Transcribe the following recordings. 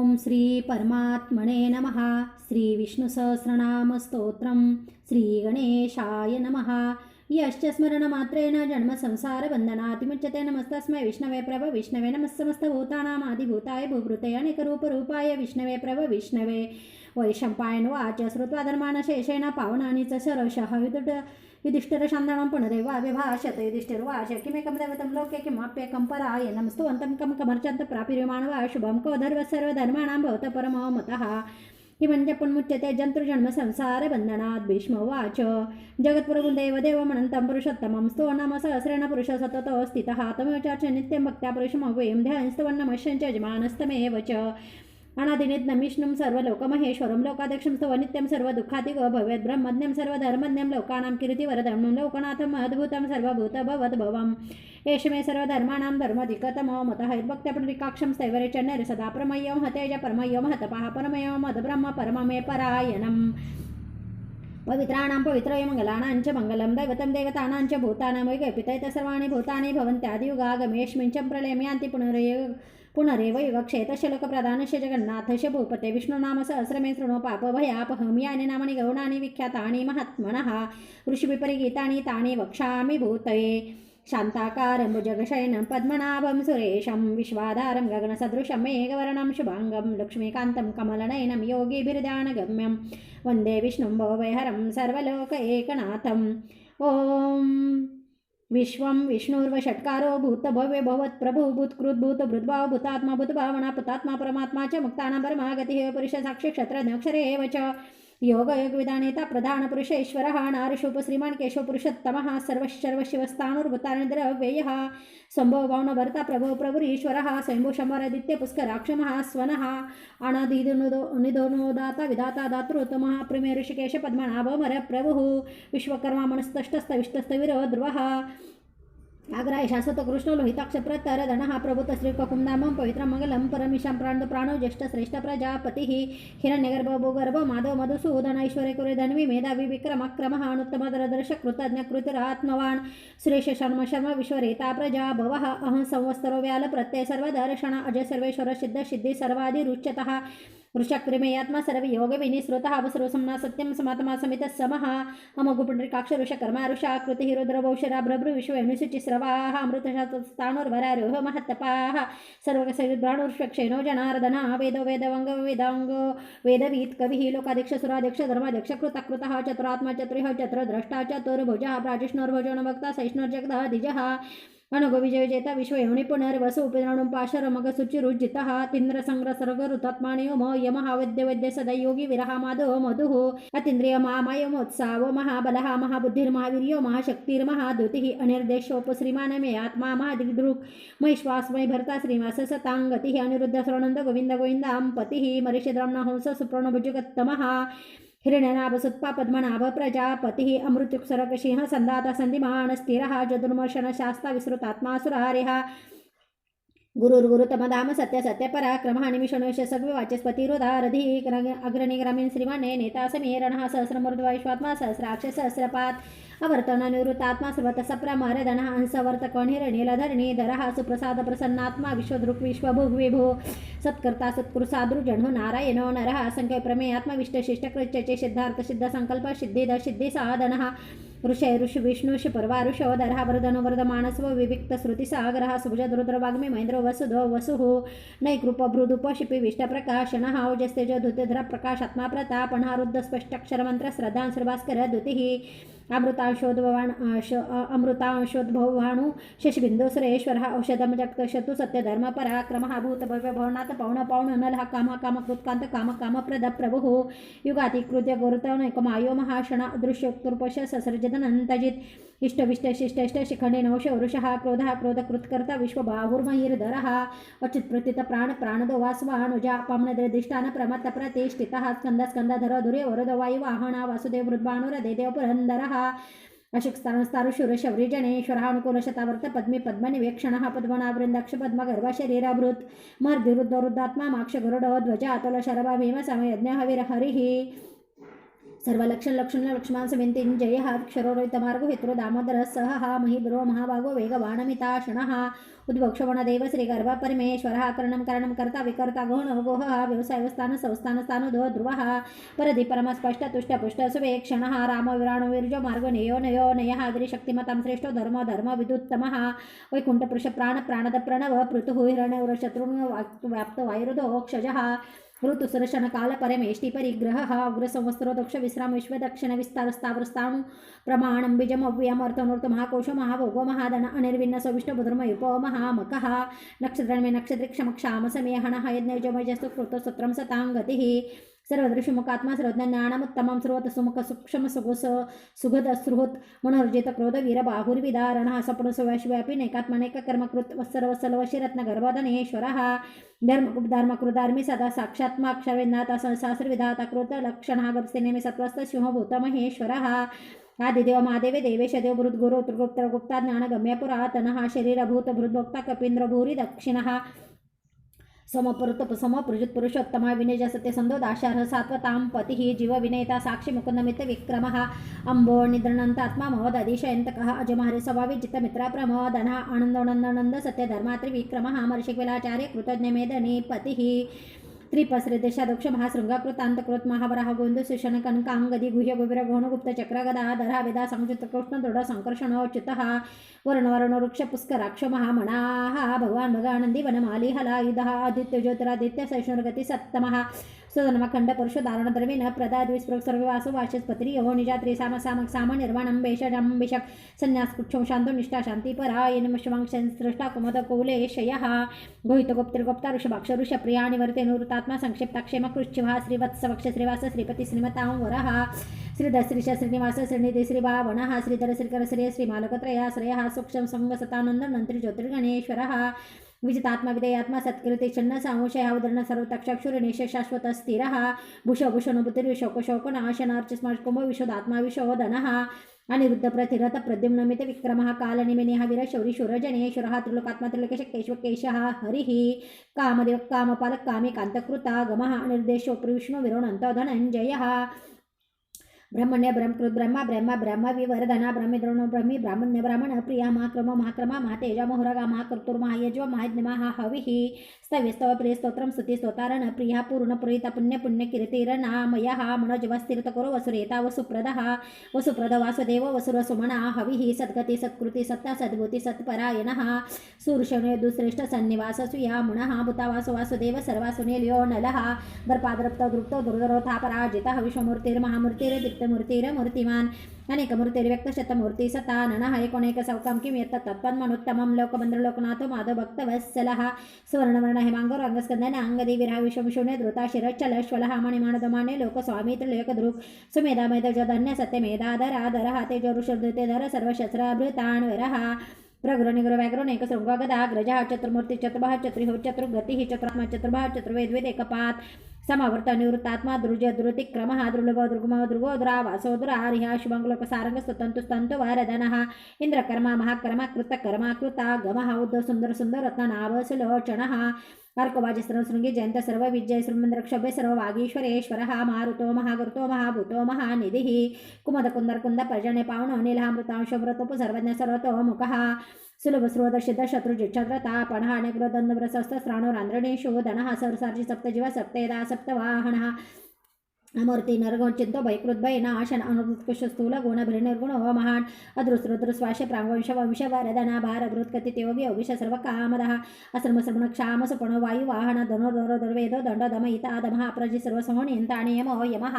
ఓం శ్రీ పరమాత్మనే నమ. శ్రీ విష్ణు సహస్రనామ స్తోత్రం. శ్రీ గణేశాయ నమ. యశ్చ స్మరణమాత్రేణ జన్మ సంసార బంధనాతిముచ్యతే నమస్తస్మై. విష్ణవే ప్రభ విష్ణవే నమస్సమస్త భూతానామాదిభూతాయ భూభృతే అనేక రూప రూపాయ విష్ణవే ప్రభ విష్ణవే वैशम्पायनवाच श्रुत्वा धर्मानशेषेण पावनानि च सरशः विदुट पुनरेव पुनरेवाव्यभाषते युधिष्ठिर्वाच किमेकं दैवतं लोके किमाप्येकं परायणं? स्तुवन्तं कं कमर्चन्त प्रापिर्यमाणवा शुभं। को धर्व सर्वधर्माणां भवत परमो मतः। किमञ्च पुन्मुच्यते जन्तुजन्मसंसारबन्धनात् भीष्मवाच जगत्प्रभुदेवदेव मनन्तं पुरुषोत्तमं। स्तो नाम सहस्रेण पुरुष सततो स्थितः। तमेव नित्यं भक्त्या पुरुषमव्ययं। ध्यानस्तवन्नमश्यञ्च यजमानस्तमेव च। అనాదినిత్ నమీష్ణం సర్వలోకమహేశ్వరం లోకాధ్యక్షం స్తవనిత్యం సర్వ దుఃఖాతి భవేద్ బ్రహ్మజ్ఞం సర్వధర్మజ్ఞం లోకానాం కిరితి వరధర్మం లోకనాథం అద్భుతం సర్వభూత భవద్ భవం. ఏషమే సర్వధర్మాణం ధర్మధికతమో మత హైర్భక్తప్రతికాక్షం స్థైవరిచన్నరి సదా ప్రమయం హతేజ పరమయం హతపహ పరమయం మదబ్రహ్మ పరమమే పరాయణం. పవిత్రాణం పవిత్రయ మంగళానాం చ మంగళం దైవతం దేవతానాం చ భూతానాం వైకల్పితైత సర్వాణి భూతాని భవంత్యాదియుగా గమేష్మించం ప్రళయమ్యాంతి పునరయోగ पुनरेव लोकप्रधानस्य जगन्नाथस्य भूपते विष्णुनाम सहस्रमे शृणो पापभयापहं यानि नामानि गौणानि विख्यातानि महात्मनः। ऋषिविपरिगीतानि तानि वक्ष्यामि भूतये। शान्ताकारं भुजगशयनं पद्मनाभं सुरेशं विश्वाधारं गगनसदृशं मेघवर्णं शुभाङ्गं लक्ष्मीकान्तं कमलनयनं योगिभिर्ध्यानगम्यं वंदे विष्णुं भवभयहरं सर्वलोक एकनाथम्। ॐ विश्वं विष्णुर्वषट्कारो भूतभव्य भवत्प्रभु भूतकृद्भूत भृद्भाव भूतात्मा भूतभावना पुतात्मा परमात्मा च मुक्तानां परमागतिः पुरुषसाक्षी क्षत्रज्ञक्षरे एव च। योगयोगविदानेता प्रधानपुरुष ईश्वरः अशोप श्रीमान् केशवपुरुषोत्तमः सर्वश्चर्वशिवस्थानुर्भुतारिरव्ययः शम्भो गौणवर्ता प्रभो प्रभुरीश्वरः स्वयंभुशंवरादित्यपुष्कराक्षमः स्वनः अणादिता विधाता दातुरुत्तमः प्रमे ऋषिकेशपद्मनाभमरप्रभुः विश्वकर्मा मनस्तष्टस्तविष्टस्तविरो ध्रुवः आग्राय शाश्वत कृष्ण लोहिताक्ष प्रतर धनः प्रभुत श्रीकुकुंदामं पवित्रं मङ्गलं परमिशां प्राणो प्राणो ज्येष्ठ श्रेष्ठ प्रजापतिः हिरण्यगर्भ भूगर्भ माधव मधुसूदन ऐश्वर्य कुरे धन्वी मेधावी विक्रमक्रमः अनुत्तमदरदर्श कृतज्ञ कृतिरात्मवान् सुरेश शर्म शर्म विश्वरेता प्रजा भवः अहं संवत्सरो व्याल प्रत्यय सर्वदर्शन अजय सर्वेश्वर सिद्ध सिद्धि सर्वादिरुच्यतः वृषक्रिमेयात्मा सर्वयोग विनिसृतः अवसरोसम्ना सत्यं समात्मा समितः समः अमगुपुण्ड्रिकाक्ष ऋषकर्मा ऋषाकृतिः रुद्रवौषरा भ्रभृ विश्वनुशुचिस्रवाः अमृतशास्त्राणोर्वरारोह महत्तपाः सर्वकसविद्राणुर्षक्षेणो जनार्दनः वेदो वेदवङ्ग वेदाङ्गो वेदवीत् कविः लोकाध्यक्ष सुराध्यक्ष धर्माध्यक्ष कृतकृतः चतुरात्मा चतुरिः चतुर्द्रष्टा चतुर्भुजः प्राजिष्णोर्भुजो न भक्ता सहिष्णुर्जगदः विश्वयोनि पुनर्वसु उपद्रणुं पाशरमगसुचिरुज्जितः तिन्द्रसङ्ग्रसर्गरुतात्माणि म यमः वैद्यवैद्य सदा योगी विरहामादो मधुः अतीन्द्रियमामयमोत्सावो महाबलः महाबुद्धिर्महावीर्यो महाशक्तिर्महाद्युतिः अनिर्देशोपश्रीमान् मे आत्मा महादिग्दृक् महिश्वासमय भर्ता श्रीवास सताङ्गतिः अनिरुद्ध सरणन्द गोविन्द गोविन्दां पतिः मरिषद्रम्ण हंस सुप्रणभुजगत्तमः हिरण्यनाभसुत्पा पद्मनाभ प्रजापतिः अमृत्युक्सरकसिंह सन्दाता संधिमान स्थिर जदुर्मर्शन शास्ता विसृतात्मासुरारिः गुरुर्गुरुतमधाम सत्य सत्य पराक्रमः निमिषणोष सग्विवाचस्पतिरुदारधी अग्रणी ग्रामीण श्रीमाने नेता समीरणः सहस्रमूर्ध्वैश्वात्मा सहस्राक्ष सहस्रपात् अवर्तन निवृत्तात्मा सर्वतः प्रमारदनः हंसवर्तकणिरनीलधरणीधरः सुप्रसाद प्रसन्नात्मा विश्वदृक् विश्वभुग्विभो सत्कर्ता सत्कृसादृजणो नारायणो नरः संख्य प्रमेयात्मविष्टशिष्टकृत्यचे सिद्धार्थ सिद्ध संकल्प सिद्धिद सिद्धिसाधनः ऋषय ऋषि विष्णुषि पर्वा ऋषोदरः वरदनो वरदमानस्व विविक्तश्रुतिसागरः सुभुजद्रुद्रवाग्मि महेन्द्रो वसुधो, वसुः नैकृपभृदुपशिपि विष्टप्रकाशनः औजस्तेजो, धृतिधर, प्रकाशात्मा प्रतापणः रुद्धस्पष्टक्षरमन्त्र श्रद्धां श्रीभास्कर, द्युतिः, अमृतांशोद्भवान् अमृतांशोद्भवाणु, शशिबिन्दु, सुरेश्वरः, औषधं जगतशतु सत्यधर्मपराक्रमः भूतभव्यभवनाथ पौण पौण, नलः, काम कामकृत्कान्त काम काम प्रद प्रभुः युगातिकृत्य गुरुतनैकमायो महाशण अदृश्योक्तृपश छदनन्तजित् इष्टविष्ट शिष्टष्ट शिखण्डिनौष वृषः क्रोधः क्रोधकृत्कर्ता विश्वबाहुर्महिर्धरः वचित्प्रथितप्राणप्राणदो वास्वानुजापम्नदिष्टान् प्रमत्त प्रतिष्ठितः स्कन्दस्कन्दधर धुरे वरुदवायुवाहणा वासुदेव वृद्भानुरदेदेव पुरन्दरः अशुक्स्तरुस्तरुशुरशवृजनेश्वरानुकूलशतावर्त पद्मे पद्मनिवेक्षणः पद्मनावृन्दक्ष पद्मगर्भशरीराभृत् मर्दिरुद्धरुद्धात्मा माक्षगरुडो ध्वजा अतुलशरभा भीमसमयज्ञहविरहरिः पद्मगर्भ शरीरभृत् मर्दिरुद्धरुद्धात्मा माक्ष गरुडो ध्वज अतुल शरभा भीम समयज्ञ हविरहरिः सर्व लक्षण लक्षण लक्ष्मण समितीन जय क्षरोरित मार्ग हेतरो दामोदर सह हा महिब्रो महाभागो वेगवाणमिता क्षणः उद्भक्षवणदेव श्रीगर्भ परमेश्वरः करणं करणं कर्ता विकर्ता गहन गोह व्यवसायवस्थान संस्थान स्थान ध्रुव ध्रुवः परदि परमस्पष्ट तुष्ट पुष्ट सुवेक्षणः राम विराणो विरजो मार्ग नयो नयो नयः गिरिशक्तिमतां श्रेष्ठो धर्म धर्म विदुत्तमः वैकुण्ठपुरुष वायुरुदोक्षजः ऋतुसुरशन काल परमेष्टि परिग्रह अग्र संवत्सरो दक्ष विश्राम विश्व दक्षिण विस्तार स्थावरस्थाणु प्रमाणं बीजम् अव्ययम् अर्थनूर्त महाकोश महाभोग महादन अनिर्विन्न सविष्ट बुधर्मयुपो महामकः। नक्षत्रण्मे नक्षत्रिक्षमक्षाम समेहणः यज्ञजमजस्तु कृतसत्रं सतां गतिः। सर्वदृशिमुखात्मा सर्वज्ञानमुत्तमं सर्वतसुमुख सूक्ष्म सुगुस सुगद सुहृत मनोर्जित क्रोध वीर बाहुर्विदारण सपण सुव्याशिव्यापी नैकात्मनेक कर्मकृत वत्सरवत्सलवशिरत्नगर्भधनेश्वरः धर्म धर्मकृदार्मी सदा साक्षात्माक्षरविधाता सहस्रविधाता कृत लक्षणः गप्सेनेमि सत्वस्त सिंहभूत महेश्वरः। आदिदेव महादेवे देवेश देव भृत गुरु त्रिगुप्त गुप्ता ज्ञानगम्य पुरातन शरीरभूत भृद्भोक्ता कपींद्र भूरी दक्षिणः। समपुरुत पुरुषोत्तम पुरुषोत्तमा विनय सत्यसंदो दाशार्ह सात्वतां पति जीव विनयता साक्षी मुकुंद मित्र विक्रम अंबो निद्रणंतात्मा महोदधिशयन्तकः अजमहरे स्वभाविजितमित्र प्रमोदनः आनन्दोनन्दनन्द सत्यधर्मात्रिविक्रमः कृतज्ञ मेदनी पतिः। त्रिपसृदेशादक्ष महाशृंगाकृतांतकृत महावराह गोविंद सुषण कनकांगदी गुह्य गुबिर गुप्त चक्र गदा धरा वेदा संयुक्त कृष्ण दृढ संकर्षण च्युतः वर्ण वृक्ष पुष्कराक्ष महामणाः भगवान भगानंदी वनमाली ಜ್ಯೋತಿರಾದಿತ್ಯ आदित्य ज्योतिरादित्य सैष्णुर्गती सत्तमः सुधर्मखंड पुरुष धारण द्रवीण प्रदा द्विस्पृक सर्ववासु वाचस्पत्री यो निजात्री साम सामक साम निर्वाणं बेषजंबिषक संन्यास कुक्षम शांतो निष्ठा शांती परायण शिवांशन सृष्टा कुमद कौलेशयः गोहित गुप्तिर्गुप्ता ऋषभाक्ष ऋषप्रिया निवर्ते निवृत्तात्मा संक्षिप्ताक्षेम कृच्छिवा श्रीवत्स वक्ष श्रीवास श्रीपती श्रीमतां वरः। श्रीधर श्रीश श्रीनिवास श्रीनिधी श्रीभावनः श्रीधर श्रीकर श्रेय श्री श्रीमालकत्रयाश्रयः सूक्ष्म संगसतानंद नंत्री ज्योतिर्गणेश्वरः। विजितात्मा विधेयात्मा सत्कृते छन्न सामोशय अवधरण सर्वतक्षाक्षुर निश शाश्वत स्थिर भूषभूषण शोक शोक नाशनार्च स्मर्श कुंभ विशोदात्मा विशोधन अनिरुद्ध प्रतिरथ प्रद्युम्नमित विक्रम कालनिमिने वीर शौरी शूरजने शुर त्रिलोकात्मा त्रिलोकेश केशवकेश हरिः कामदेव कामपालक कामे कान्तकृता गमः निर्देशो विष्णु धनञ्जयः ब्रह्मण्य ब्रह्मकृत ब्रह्मा, ब्रह्म ब्रह्म विवर्धना, ब्रह्मिद्रोणो, ब्रह्मी, ब्राह्मण्य, ब्राह्मण, प्रिया महाक्रम महाक्रमा महातेज मोहरगा प्रिय स्तोतारण, प्रिया, पूर्ण, पुरीता, पुण्य पुण्य कीर्तिरनामयः मनोजव स्थिरतकुरो वसुरेता, वसुप्रदः, वसुप्रद, वासुदेव वसुरसुमना हविः, सद्गति, सत्कृति, सत्ता, सद्भूति, सत्परायणः। सूर्षणे दुश्रेष्ठ सन्निवास सुयामुणः भूतावासु, वासुदेव सर्वासुनिल्यो नलः। दर्पाद्रप्त दृप्तो ಚಿತ್ತಮೂರ್ತಿ ಇರಮೂರ್ತಿಮಾನ್ ಅನೇಕ ಮೂರ್ತಿಯಲ್ಲಿ ವ್ಯಕ್ತಶತಮೂರ್ತಿ ಸತಾನನಃ ಏಕೋನೇಕ ಸೌಕಂ ಕಿಂ ಎತ್ತ ತತ್ಪನ್ಮನುತ್ತಮಂ ಲೋಕಬಂಧು ಲೋಕನಾಥೋ ಮಾಧೋ ಭಕ್ತವತ್ಸಲಃ ಸುವರ್ಣವರ್ಣ ಹಿಮಾಂಗೋ ರಂಗಸ್ಕಂದನ ಅಂಗದಿ ವಿರಹ ವಿಶ್ವಂ ಶೂನ್ಯ ಧೃತ ಶಿರಚ್ಚಲ ಶ್ವಲಹ ಮಣಿಮಾಣದ ಮಾಣೆ ಲೋಕಸ್ವಾಮಿ ತ್ರಿಲೇಕ ಧೃಕ್ ಸುಮೇಧ ಮೇಧಜೋ ಧನ್ಯ ಸತ್ಯ ಮೇಧಾಧರ ಆಧರ ತೇಜೋ ಋಷಭೃತೆ ಧರ ಸರ್ವಶಸ್ತ್ರಾಭೃತಾಣ್ವರಃ प्रगुर निग्र व्याघ्र नेक श्रृंगागदा ग्रजा चतुर्मूर्ती चतुर्भा चतुर्हो चतुर्गती चतुरात्मा चतुर्भा चतुर्वेद वेद एकपात ಸಮವರ್ತ ನಿವೃತ್ತಾತ್ಮ ಧ್ರುಜ ಧೃತಿ ಕ್ರಮಃ ಧ್ರುಳುಭೋ ಧ್ರುಗುಮೋ ಧ್ರುವೋ ಧ್ರಾವ ಸೋದ್ರ ಆರ್ಯ ಶುಭಂಗುಲಕ ಸಾರಂಗ ಸ್ವತಂತು ಸ್ತಂತು ವಾರದನಃ ಇಂದ್ರಕರ್ಮ ಮಹಾಕರ್ಮ ಕೃತ ಕರ್ಮ ಕೃತ ಗಮಃ ಉದ್ದ ಸುಂದರ ಸುಂದರ ರತ್ನಾಭ ಸುಲೋಚನಃ అర్కవాజస్రం శృంగి జయంత సర్వ విజయ శృమంద్ర క్షభ్య సర్వ వాగీశ్వరేశ్వర మారుతో మహాగురుతో మహాభూతో మహానిధి కుమద కుందర కుంద పర్జన్య పావనో నీలహామృతాంశమృతపు సర్వజ్ఞ సర్వతో ముఖ सुलभ स्रोदशिद्ध शत्रुजे चंद्र ताप अणहा अनेक दंदव्रसस्त श्राणो रांद्रणे शोधनः सरसार्जी सप्तजीवा सप्तेदा सप्तवाहनः। अमूर्ती नरगुण चिंतो भयकृत भय नाशन अनुकृतकुश स्थूल गुण भ्रिनिर्गुण हो महान अदृसृदृस्वाश प्रांगवंश वंश वरदना भार तेव योगी अविश सर्व कामदः असर्म श्रमण क्षाम सुपण वायु वाहन धनो धोर दुर्वेदो दंड दम इता दम अप्रजि सर्व सोहणिंता नियमो यमः।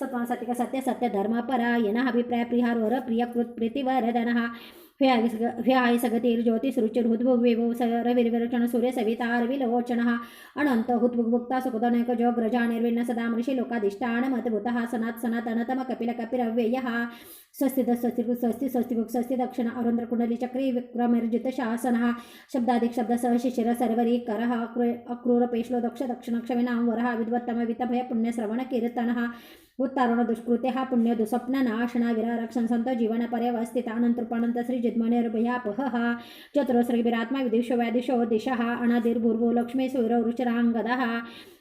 सत्वा सत्य सत्य सत्य धर्म परायणः अभिप्राय प्रिहार वर प्रियकृत प्रीतिवरदनः व्यायसगतिर्ज्योतिसृचिर्हुद्भुग्विभो रविर्विरचन सूर्य सवितारविलोचनः अनन्त हुद्भुग्भुक्ता सुकुदनैक जोग्रजा निर्विण्ण सदा मृषि लोकाधिष्ठानमद्भुतः सनात् सनातनतम कपिल कपिरव्ययः स्वस्ति स्वस्ति स्वस्ति स्वस्ति दक्षिण अरुन्द्र कुण्डली चक्री विक्रमिर्जित शासनः। शब्दाधिक शब्द सह शिशिर सर्वरी करः। अक्रूर पेश्लो दक्ष दक्षिण क्षमिनां वरः। विद्वत्तम वितभय पुण्यश्रवण कीर्तनः। उत्तारण दुष्कृते हा पुण्य दुसप्न नाशना विरारक्षण संत जीवन पर्यवस्थित अनंतृपानंत श्री जिद्मनिर्भयापह हा चतुरस्रगिरात्मा विदिशो व्यादिशो दिशः अनादिर्भूर्भो लक्ष्मी सूरवृचराङ्गदः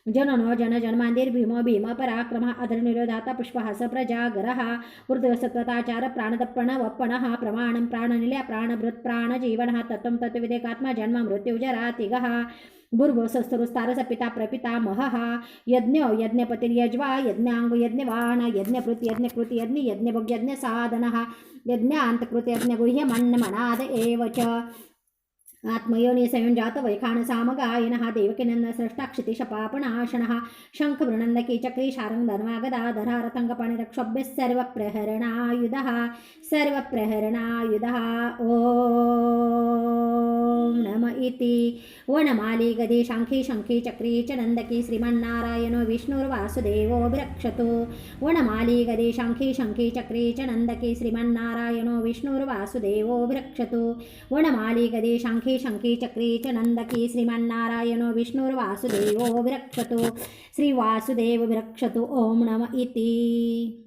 जननो जन जन्मांदिर भीम भीम पराक्रम अधर्निरोधाता पुष्पहास प्रजागरः ऊर्ध्वसत्वताचार प्राणदप्पण वप्पणः प्रमाणं प्राणनिलय प्राणभृत् प्राणजीवनः तत्त्वं तत्त्वविदेकात्मा जन्म मृत्युजरातिगः भूर्भुवसस्तरुस्तारस पिता प्रपितामहः यज्ञ यज्ञपतिर्यज्वा यज्ञाङ्ग यज्ञवाण यज्ञकृत यज्ञकृत यज्ञ यज्ञभोग यज्ञसाधनः यज्ञान्तकृत यज्ञगुह्यमन्नमनाद एव च ఆత్మయోని సంయుంజాత వైఖానసామగాయన దేవకినంద సృష్ట క్షితిష పాపణాశన శంఖవృణందకీ చక్రీ శారంగధర్వాగదాధరారతంగపణిరక్షోభ్య సర్వప్రహరణాయుధ సర్వప్రహరణాయుధ ఓ నమ ఇది వనమాలి గది శంఖి శంఖి చక్రీ చ నందకి శ్రీమన్నారాయణో విష్ణుర్వాసుదేవో విరక్షతు వనమాలి గది శంఖి శంఖి చక్రీ చ నందకి శ్రీమన్నారాయణో విష్ణుర్వాసుదేవో విరక్షతు వనమాలి గది శంఖి शङ्की चक्री च नन्दकी श्रीमन्नारायणो विष्णुर्वासुदेवो विरक्षतु। श्रीवासुदेव विरक्षतु ॐ नम इति।